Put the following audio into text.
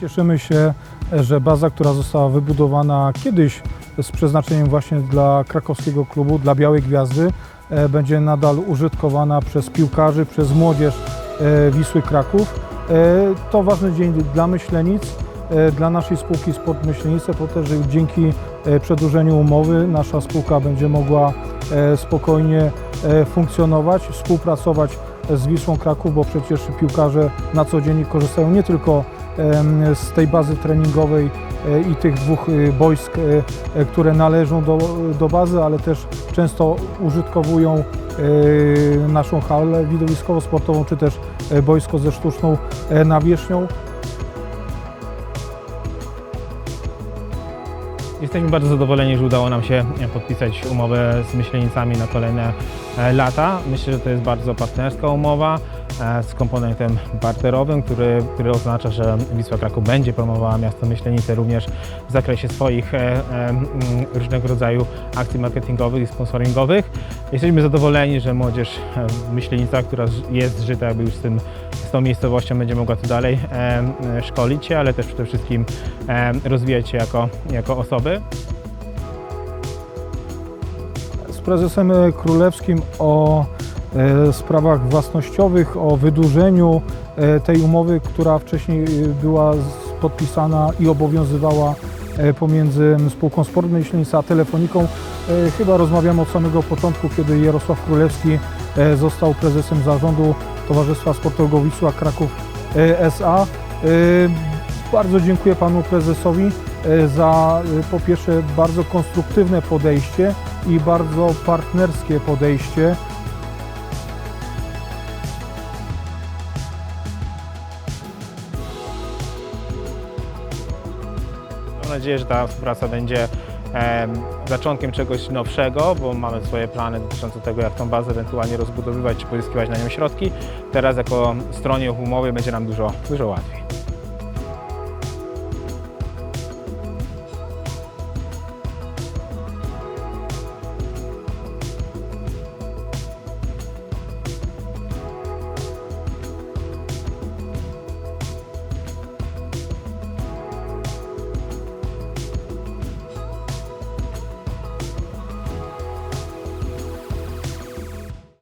Cieszymy się, że baza, która została wybudowana kiedyś z przeznaczeniem właśnie dla krakowskiego klubu, dla Białej Gwiazdy, e, będzie nadal użytkowana przez piłkarzy, przez młodzież e, Wisły Kraków. E, To ważny dzień dla Myślenic, dla naszej spółki Sport Myślenice, po to, że dzięki przedłużeniu umowy nasza spółka będzie mogła spokojnie funkcjonować, współpracować z Wisłą Kraków, bo przecież piłkarze na co dzień korzystają nie tylko z tej bazy treningowej e, i tych dwóch e, boisk, e, e, które należą do, do bazy, ale też często użytkowują naszą halę widowiskowo-sportową, czy też boisko ze sztuczną nawierzchnią. Jesteśmy bardzo zadowoleni, że udało nam się podpisać umowę z Myślenicami na kolejne lata. Myślę, że to jest bardzo partnerska umowa z komponentem barterowym, który, który oznacza, że Wisła Kraków będzie promowała miasto Myślenice również w zakresie swoich e, e, różnego rodzaju akcji marketingowych i sponsoringowych. Jesteśmy zadowoleni, że młodzież e, w Myślenicach, która jest zżyta jakby już z, tym, z tą miejscowością, będzie mogła tu dalej e, e, szkolić się, ale też przede wszystkim e, rozwijać się jako, jako osoby. z prezesem e, królewskim o e, sprawach własnościowych, o wydłużeniu e, tej umowy, która wcześniej e, była podpisana i obowiązywała e, pomiędzy spółką Sport Myślenica a Telefoniką. E, Chyba rozmawiamy od samego początku, kiedy Jarosław Królewski e, został prezesem zarządu Towarzystwa Sportowego Wisła Kraków e, S.A. E, Bardzo dziękuję panu prezesowi e, za e, po pierwsze bardzo konstruktywne podejście i bardzo partnerskie podejście. Mam nadzieję, że ta współpraca będzie em, zaczątkiem czegoś nowszego, bo mamy swoje plany dotyczące tego, jak tą bazę ewentualnie rozbudowywać czy pozyskiwać na nią środki. Teraz jako stronie umowy będzie nam dużo, dużo łatwiej.